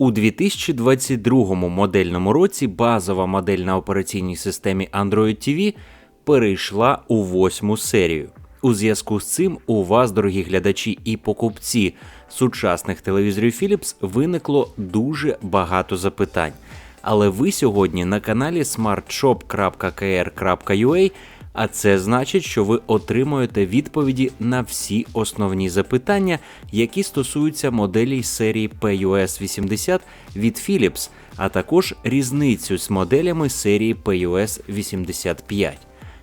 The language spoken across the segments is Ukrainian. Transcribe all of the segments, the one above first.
У 2022 модельному році базова модель на операційній системі Android TV перейшла у восьму серію. У зв'язку з цим у вас, дорогі глядачі і покупці сучасних телевізорів Philips, виникло дуже багато запитань. Але ви сьогодні на каналі smartshop.kr.ua, а це значить, що ви отримуєте відповіді на всі основні запитання, які стосуються моделей серії PUS 80 від Philips, а також різницю з моделями серії PUS 85.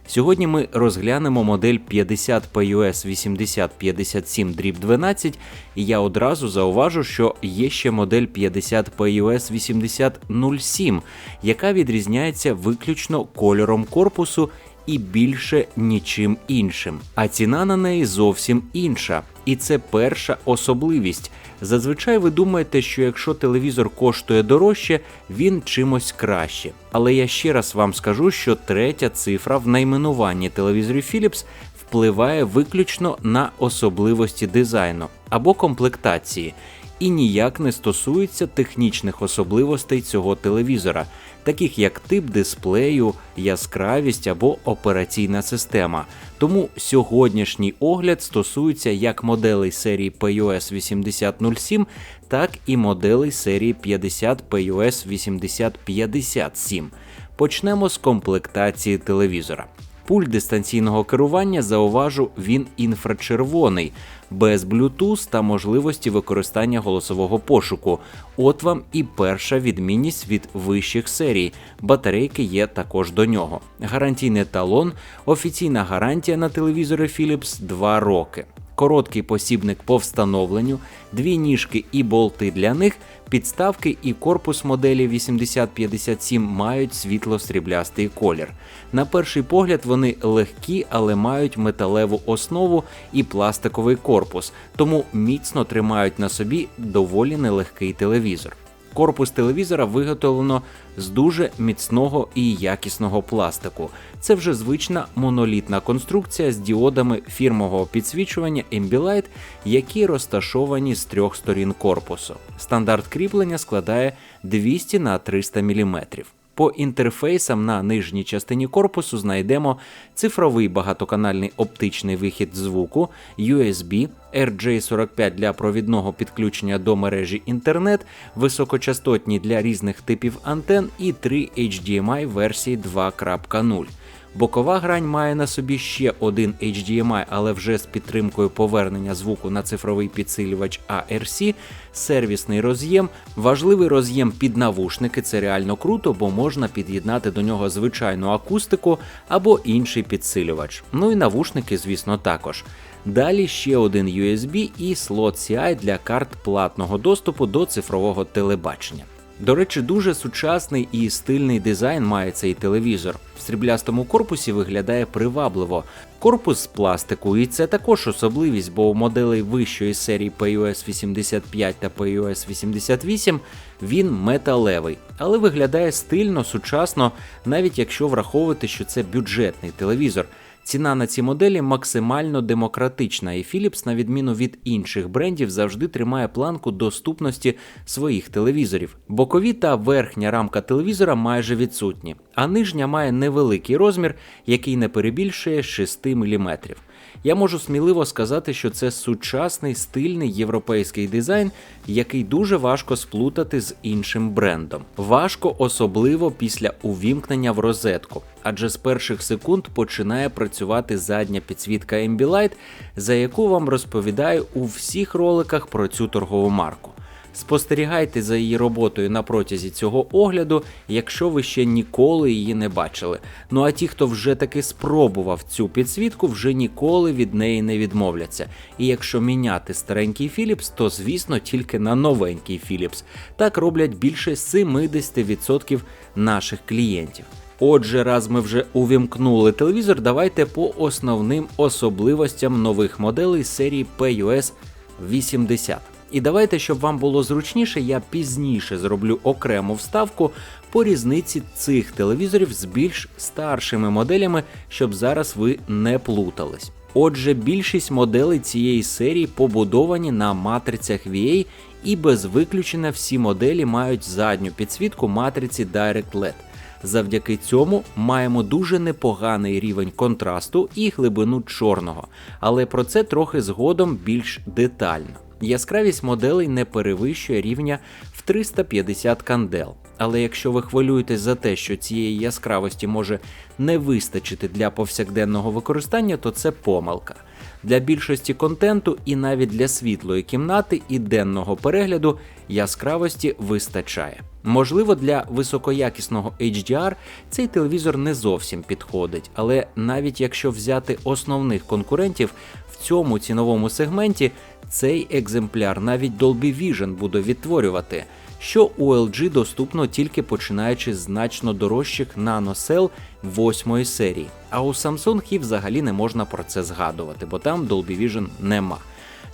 Сьогодні ми розглянемо модель 50 PUS 8057 12 і я одразу зауважу, що є ще модель 50 PUS 8007, яка відрізняється виключно кольором корпусу і більше нічим іншим. А ціна на неї зовсім інша. І це перша особливість. Зазвичай ви думаєте, що якщо телевізор коштує дорожче, він чимось краще. Але я ще раз вам скажу, що третя цифра в найменуванні телевізорів Philips впливає виключно на особливості дизайну або комплектації. І ніяк не стосується технічних особливостей цього телевізора, таких як тип дисплею, яскравість або операційна система. Тому сьогоднішній огляд стосується як моделей серії PUS 8007, так і моделей серії 50 PUS 8057. Почнемо з комплектації телевізора. Пульт дистанційного керування зауважу, він інфрачервоний, без Bluetooth та можливості використання голосового пошуку. От вам і перша відмінність від вищих серій. Батарейки є також до нього. Гарантійний талон, офіційна гарантія на телевізори Philips 2 роки короткий посібник по встановленню, дві ніжки і болти для них, підставки і корпус моделі 8057 мають світло-сріблястий колір. На перший погляд вони легкі, але мають металеву основу і пластиковий корпус, тому міцно тримають на собі доволі нелегкий телевізор. Корпус телевізора виготовлено з дуже міцного і якісного пластику. Це вже звична монолітна конструкція з діодами фірмового підсвічування Ambilight, які розташовані з трьох сторін корпусу. Стандарт кріплення складає 200 на 300 мм. По інтерфейсам на нижній частині корпусу знайдемо цифровий багатоканальний оптичний вихід звуку, USB, RJ45 для провідного підключення до мережі інтернет, високочастотні для різних типів антен і 3 HDMI версії 2.0. Бокова грань має на собі ще один HDMI, але вже з підтримкою повернення звуку на цифровий підсилювач ARC, сервісний роз'єм, важливий роз'єм під навушники. Це реально круто, бо можна під'єднати до нього звичайну акустику або інший підсилювач. Ну і навушники, звісно, також. Далі ще один USB і слот CI для карт платного доступу до цифрового телебачення. До речі, дуже сучасний і стильний дизайн має цей телевізор. В сріблястому корпусі виглядає привабливо. Корпус з пластику, і це також особливість, бо у моделей вищої серії PUS 85 та PUS 88 він металевий, але виглядає стильно, сучасно, навіть якщо враховувати, що це бюджетний телевізор. Ціна на ці моделі максимально демократична, і Philips, на відміну від інших брендів, завжди тримає планку доступності своїх телевізорів. Бокові та верхня рамка телевізора майже відсутні, а нижня має невеликий розмір, який не перебільшує 6 мм. Я можу сміливо сказати, що це сучасний стильний європейський дизайн, який дуже важко сплутати з іншим брендом. Важко особливо після увімкнення в розетку, адже з перших секунд починає працювати задня підсвітка Ambilight, за яку вам розповідаю у всіх роликах про цю торгову марку. Спостерігайте за її роботою на протязі цього огляду, якщо ви ще ніколи її не бачили. Ну а ті, хто вже таки спробував цю підсвітку, вже ніколи від неї не відмовляться. І якщо міняти старенький Philips, то звісно тільки на новенький Philips. Так роблять більше 70% наших клієнтів. Отже, раз ми вже увімкнули телевізор, давайте по основним особливостям нових моделей серії PUS 80. І давайте, щоб вам було зручніше, я пізніше зроблю окрему вставку по різниці цих телевізорів з більш старшими моделями, щоб зараз ви не плутались. Отже, більшість моделей цієї серії побудовані на матрицях VA і без виключення всі моделі мають задню підсвітку матриці Direct LED. Завдяки цьому маємо дуже непоганий рівень контрасту і глибину чорного, але про це трохи згодом більш детально. Яскравість моделей не перевищує рівня в 350 кандел. Але якщо ви хвилюєтесь за те, що цієї яскравості може не вистачити для повсякденного використання, то це помилка. Для більшості контенту і навіть для світлої кімнати і денного перегляду яскравості вистачає. Можливо, для високоякісного HDR цей телевізор не зовсім підходить, але навіть якщо взяти основних конкурентів цьому ціновому сегменті, цей екземпляр навіть Dolby Vision буде відтворювати, що у LG доступно тільки починаючи значно дорожчих NanoCell 8 серії. А у Samsung і взагалі не можна про це згадувати, бо там Dolby Vision нема.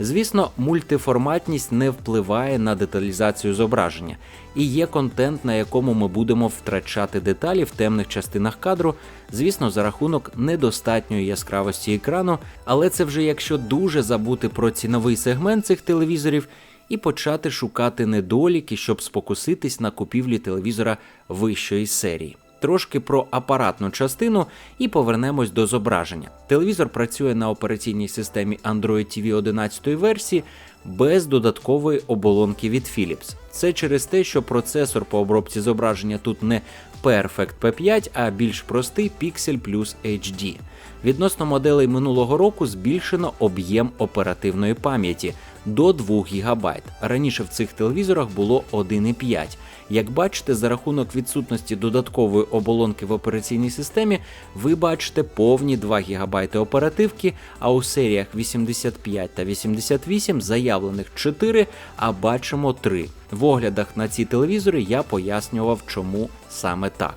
Звісно, мультиформатність не впливає на деталізацію зображення, і є контент, на якому ми будемо втрачати деталі в темних частинах кадру, звісно, за рахунок недостатньої яскравості екрану, але це вже якщо дуже забути про ціновий сегмент цих телевізорів і почати шукати недоліки, щоб спокуситись на купівлі телевізора вищої серії. Трошки про апаратну частину і повернемось до зображення. Телевізор працює на операційній системі Android TV 11 версії без додаткової оболонки від Philips. Це через те, що процесор по обробці зображення тут не Perfect P5, а більш простий Pixel Plus HD. Відносно моделей минулого року збільшено об'єм оперативної пам'яті до 2 ГБ. Раніше в цих телевізорах було 1,5. Як бачите, за рахунок відсутності додаткової оболонки в операційній системі, ви бачите повні 2 ГБ оперативки, а у серіях 85 та 88 заявлених 4, а бачимо 3. В оглядах на ці телевізори я пояснював, чому саме так.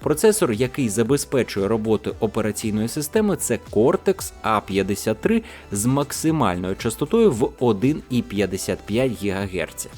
Процесор, який забезпечує роботу операційної системи, це Cortex A53 з максимальною частотою в 1,55 ГГц.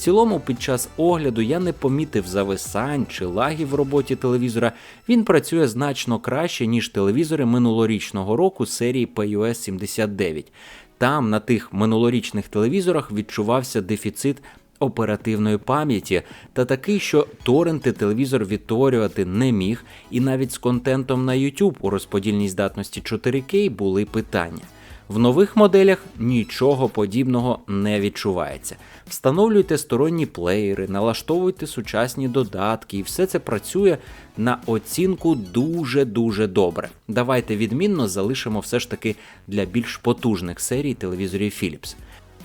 Цілому, під час огляду я не помітив зависань чи лагів в роботі телевізора. Він працює значно краще, ніж телевізори минулорічного року серії PUS 79. Там на тих минулорічних телевізорах відчувався дефіцит оперативної пам'яті та такий, що торренти телевізор відтворювати не міг, і навіть з контентом на YouTube у розподільній здатності 4К були питання. В нових моделях нічого подібного не відчувається. Встановлюйте сторонні плеєри, налаштовуйте сучасні додатки, і все це працює на оцінку дуже-дуже добре. Давайте відмінно залишимо все ж таки для більш потужних серій телевізорів Philips.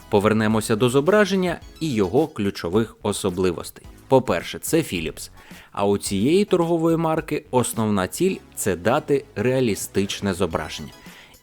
Повернемося до зображення і його ключових особливостей. По-перше, це Philips. А у цієї торгової марки основна ціль це дати реалістичне зображення.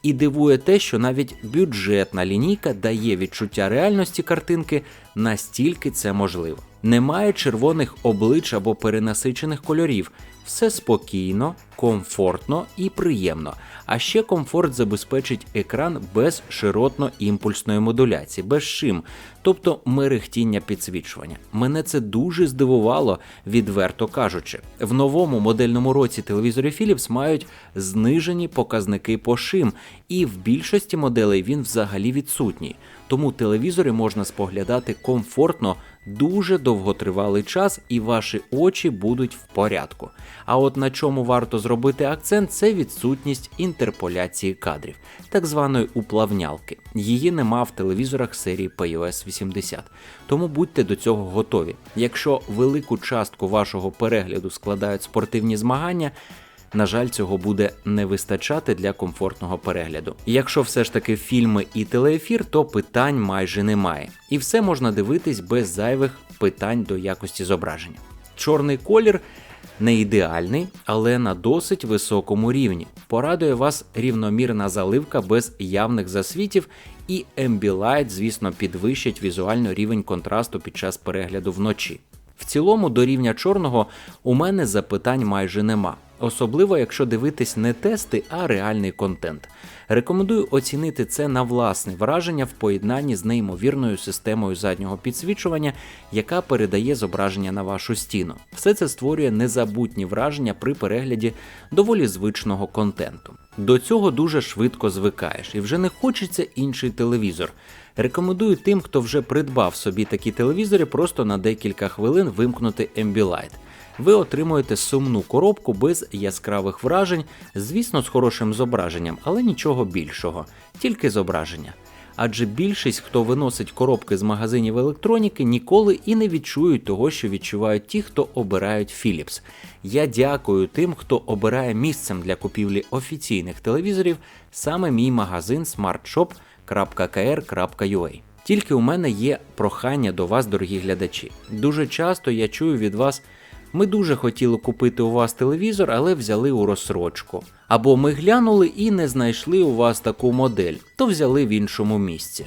І дивує те, що навіть бюджетна лінійка дає відчуття реальності картинки, настільки це можливо. Немає червоних облич або перенасичених кольорів. Все спокійно, комфортно і приємно. А ще комфорт забезпечить екран без широтно-імпульсної модуляції, без шим, тобто мерехтіння підсвічування. Мене це дуже здивувало, відверто кажучи. В новому модельному році телевізори Philips мають знижені показники по шим, і в більшості моделей він взагалі відсутній. Тому телевізори можна споглядати комфортно дуже довготривалий час, і ваші очі будуть в порядку. А от на чому варто зробити акцент, це відсутність інтерполяції кадрів, так званої уплавнялки. Її нема в телевізорах серії POS 80. Тому будьте до цього готові. Якщо велику частку вашого перегляду складають спортивні змагання. На жаль, цього буде не вистачати для комфортного перегляду. Якщо все ж таки фільми і телеефір, то питань майже немає. І все можна дивитись без зайвих питань до якості зображення. Чорний колір не ідеальний, але на досить високому рівні. Порадує вас рівномірна заливка без явних засвітів, і Ambilight, звісно, підвищить візуально рівень контрасту під час перегляду вночі. В цілому до рівня чорного у мене запитань майже нема особливо якщо дивитись не тести, а реальний контент. Рекомендую оцінити це на власне враження в поєднанні з неймовірною системою заднього підсвічування, яка передає зображення на вашу стіну. Все це створює незабутні враження при перегляді доволі звичного контенту. До цього дуже швидко звикаєш і вже не хочеться інший телевізор. Рекомендую тим, хто вже придбав собі такі телевізори, просто на декілька хвилин вимкнути Ambilight. Ви отримуєте сумну коробку без яскравих вражень, звісно, з хорошим зображенням, але нічого більшого, тільки зображення. Адже більшість, хто виносить коробки з магазинів електроніки, ніколи і не відчують того, що відчувають ті, хто обирають Philips. Я дякую тим, хто обирає місцем для купівлі офіційних телевізорів саме мій магазин smartshop.kr.ua. Тільки у мене є прохання до вас, дорогі глядачі. Дуже часто я чую від вас. Ми дуже хотіли купити у вас телевізор, але взяли у розсрочку. Або ми глянули і не знайшли у вас таку модель, то взяли в іншому місці.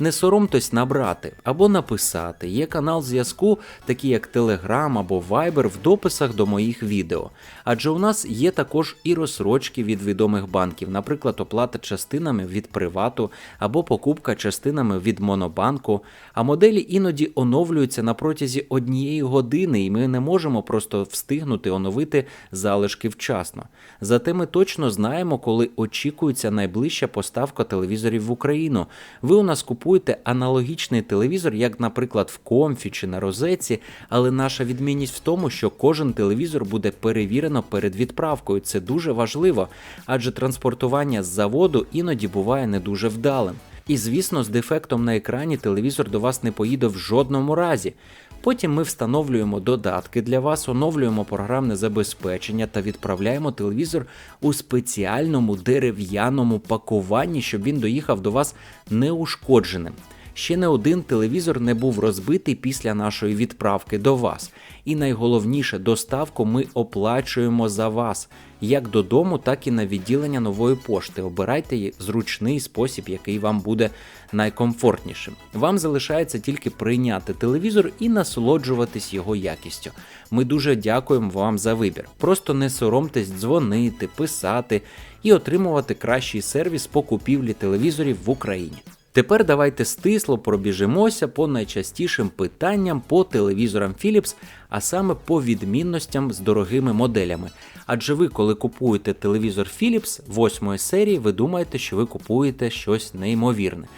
Не соромтесь набрати або написати. Є канал зв'язку, такий як Telegram або Viber в дописах до моїх відео. Адже у нас є також і розсрочки від відомих банків, наприклад, оплата частинами від привату або покупка частинами від Монобанку. А моделі іноді оновлюються на протязі однієї години, і ми не можемо просто встигнути оновити залишки вчасно. Зате ми точно знаємо, коли очікується найближча поставка телевізорів в Україну. Ви у нас купуєте аналогічний телевізор, як, наприклад, в комфі чи на розетці, але наша відмінність в тому, що кожен телевізор буде перевірено перед відправкою. Це дуже важливо, адже транспортування з заводу іноді буває не дуже вдалим. І звісно, з дефектом на екрані телевізор до вас не поїде в жодному разі. Потім ми встановлюємо додатки для вас, оновлюємо програмне забезпечення та відправляємо телевізор у спеціальному дерев'яному пакуванні, щоб він доїхав до вас неушкодженим. Ще не один телевізор не був розбитий після нашої відправки до вас. І найголовніше, доставку ми оплачуємо за вас, як додому, так і на відділення нової пошти. Обирайте зручний спосіб, який вам буде найкомфортнішим. Вам залишається тільки прийняти телевізор і насолоджуватись його якістю. Ми дуже дякуємо вам за вибір. Просто не соромтесь дзвонити, писати і отримувати кращий сервіс по купівлі телевізорів в Україні. Тепер давайте стисло пробіжимося по найчастішим питанням по телевізорам Philips, а саме по відмінностям з дорогими моделями. Адже ви, коли купуєте телевізор Philips 8 серії, ви думаєте, що ви купуєте щось неймовірне.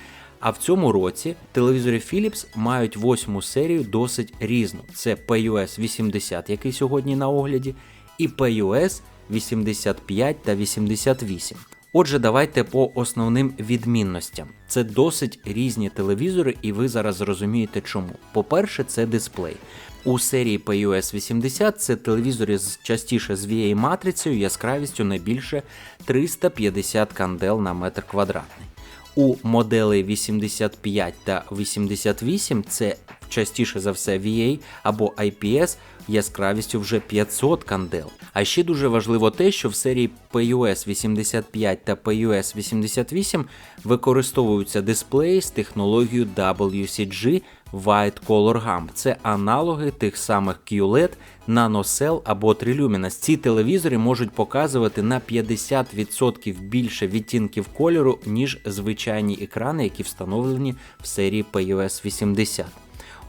А в цьому році телевізори Philips мають восьму серію досить різну. Це PUS 80, який сьогодні на огляді, і PUS 85 та 88. Отже, давайте по основним відмінностям. Це досить різні телевізори, і ви зараз зрозумієте чому. По-перше, це дисплей. У серії PUS 80 це телевізори з частіше з va матрицею яскравістю не більше 350 кандел на метр квадратний. У моделей 85 та 88 це частіше за все VA або IPS яскравістю вже 500 кандел. А ще дуже важливо те, що в серії PUS 85 та PUS 88 використовуються дисплеї з технологією WCG White Color Gamma. Це аналоги тих самих QLED, NanoCell або Triluminos. Ці телевізори можуть показувати на 50% більше відтінків кольору, ніж звичайні екрани, які встановлені в серії PUS 80.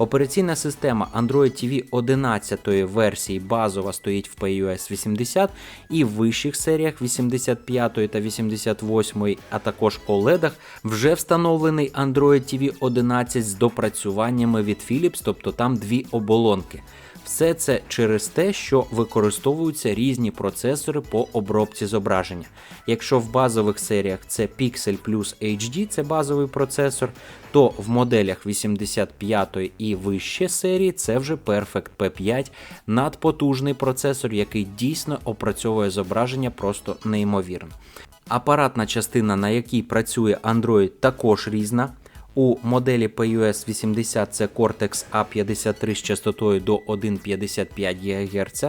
Операційна система Android TV 11 версії базова стоїть в PUS 80 і в вищих серіях 85 та 88, а також OLED вже встановлений Android TV 11 з допрацюваннями від Philips, тобто там дві оболонки. Все це через те, що використовуються різні процесори по обробці зображення. Якщо в базових серіях це Pixel Plus HD, це базовий процесор, то в моделях 85 і вище серії це вже Perfect P5, надпотужний процесор, який дійсно опрацьовує зображення просто неймовірно. Апаратна частина, на якій працює Android, також різна. У моделі PUS 80 це Cortex A53 з частотою до 1,55 ГГц.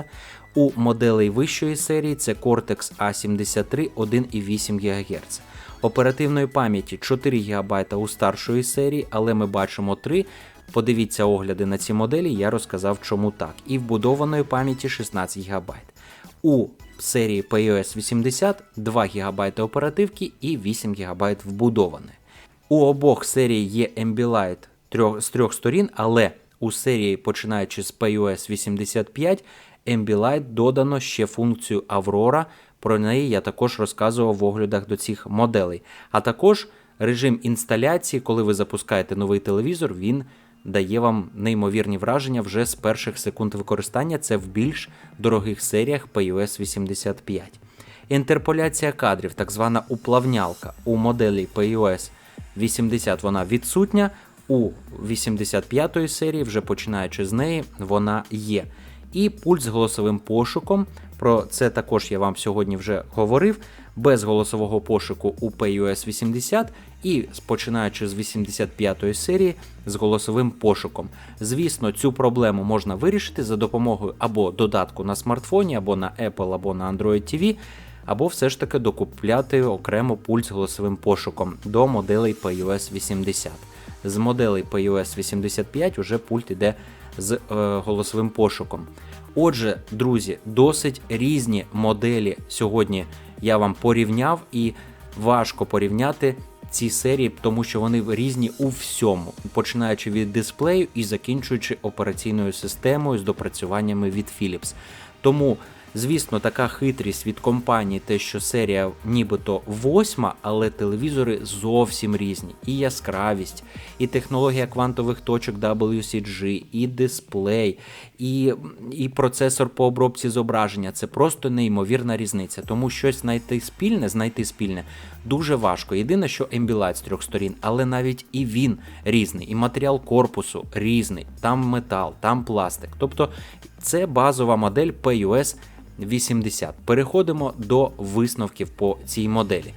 У моделей вищої серії це Cortex A73 1,8 ГГц. Оперативної пам'яті 4 ГБ у старшої серії, але ми бачимо 3. Подивіться огляди на ці моделі, я розказав, чому так. І вбудованої пам'яті 16 ГБ. У серії PUS 80 2 ГБ оперативки і 8 ГБ вбудованої. У обох серій є Ambilight з трьох сторін, але у серії, починаючи з PUS 85, Ambilight додано ще функцію Aurora. Про неї я також розказував в оглядах до цих моделей. А також режим інсталяції, коли ви запускаєте новий телевізор, він дає вам неймовірні враження вже з перших секунд використання. Це в більш дорогих серіях PUS 85. Інтерполяція кадрів, так звана уплавнялка у моделі PUS 80 вона відсутня. У 85 серії, вже починаючи з неї, вона є. І пульт з голосовим пошуком. Про це також я вам сьогодні вже говорив. Без голосового пошуку у PUS 80 і починаючи з 85 серії з голосовим пошуком. Звісно, цю проблему можна вирішити за допомогою або додатку на смартфоні, або на Apple, або на Android TV, або все ж таки докупляти окремо пульт з голосовим пошуком до моделей PUS 80. З моделей PUS 85 уже пульт іде з е, голосовим пошуком. Отже, друзі, досить різні моделі сьогодні я вам порівняв, і важко порівняти ці серії, тому що вони різні у всьому, починаючи від дисплею і закінчуючи операційною системою з допрацюваннями від Philips. Тому Звісно, така хитрість від компанії, те, що серія нібито восьма, але телевізори зовсім різні. І яскравість, і технологія квантових точок WCG, і дисплей, і і процесор по обробці зображення. Це просто неймовірна різниця. Тому щось знайти спільне, знайти спільне дуже важко. Єдине, що ембілайт з трьох сторін, але навіть і він різний, і матеріал корпусу різний, там метал, там пластик. Тобто це базова модель PUS 80. Переходимо до висновків по цій моделі.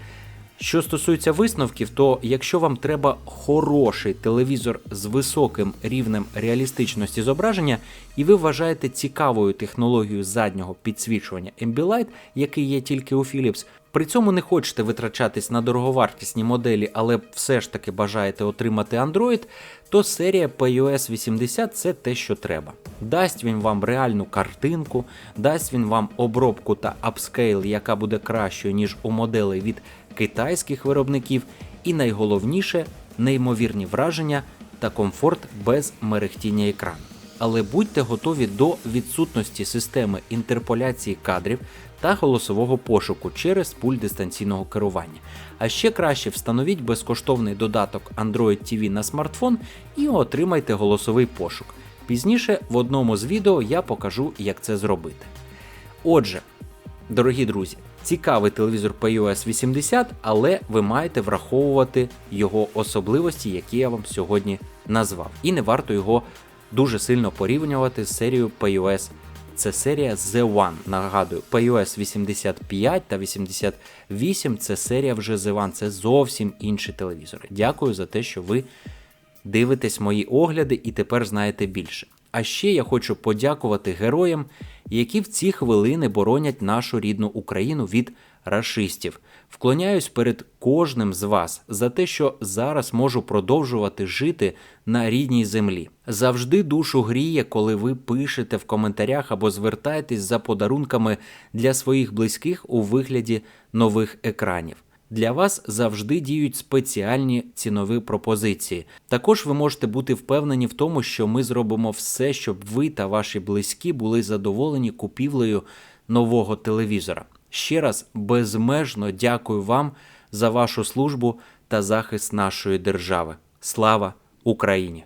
Що стосується висновків, то якщо вам треба хороший телевізор з високим рівнем реалістичності зображення, і ви вважаєте цікавою технологією заднього підсвічування Ambilight, який є тільки у Philips, при цьому не хочете витрачатись на дороговартісні моделі, але все ж таки бажаєте отримати Android, то серія PUS 80 це те, що треба. Дасть він вам реальну картинку, дасть він вам обробку та апскейл, яка буде кращою, ніж у моделей від китайських виробників, і найголовніше неймовірні враження та комфорт без мерехтіння екрану. Але будьте готові до відсутності системи інтерполяції кадрів та голосового пошуку через пульт дистанційного керування. А ще краще встановіть безкоштовний додаток Android TV на смартфон і отримайте голосовий пошук. Пізніше в одному з відео я покажу, як це зробити. Отже, дорогі друзі, цікавий телевізор PUS 80, але ви маєте враховувати його особливості, які я вам сьогодні назвав. І не варто його дуже сильно порівнювати з серією PUS. Це серія The One. Нагадую, PUS 85 та 88 це серія вже The One, це зовсім інші телевізори. Дякую за те, що ви дивитесь мої огляди і тепер знаєте більше. А ще я хочу подякувати героям, які в ці хвилини боронять нашу рідну Україну від рашистів. Вклоняюсь перед кожним з вас за те, що зараз можу продовжувати жити на рідній землі. Завжди душу гріє, коли ви пишете в коментарях або звертаєтесь за подарунками для своїх близьких у вигляді нових екранів. Для вас завжди діють спеціальні цінові пропозиції. Також ви можете бути впевнені в тому, що ми зробимо все, щоб ви та ваші близькі були задоволені купівлею нового телевізора. Ще раз безмежно дякую вам за вашу службу та захист нашої держави. Слава Україні!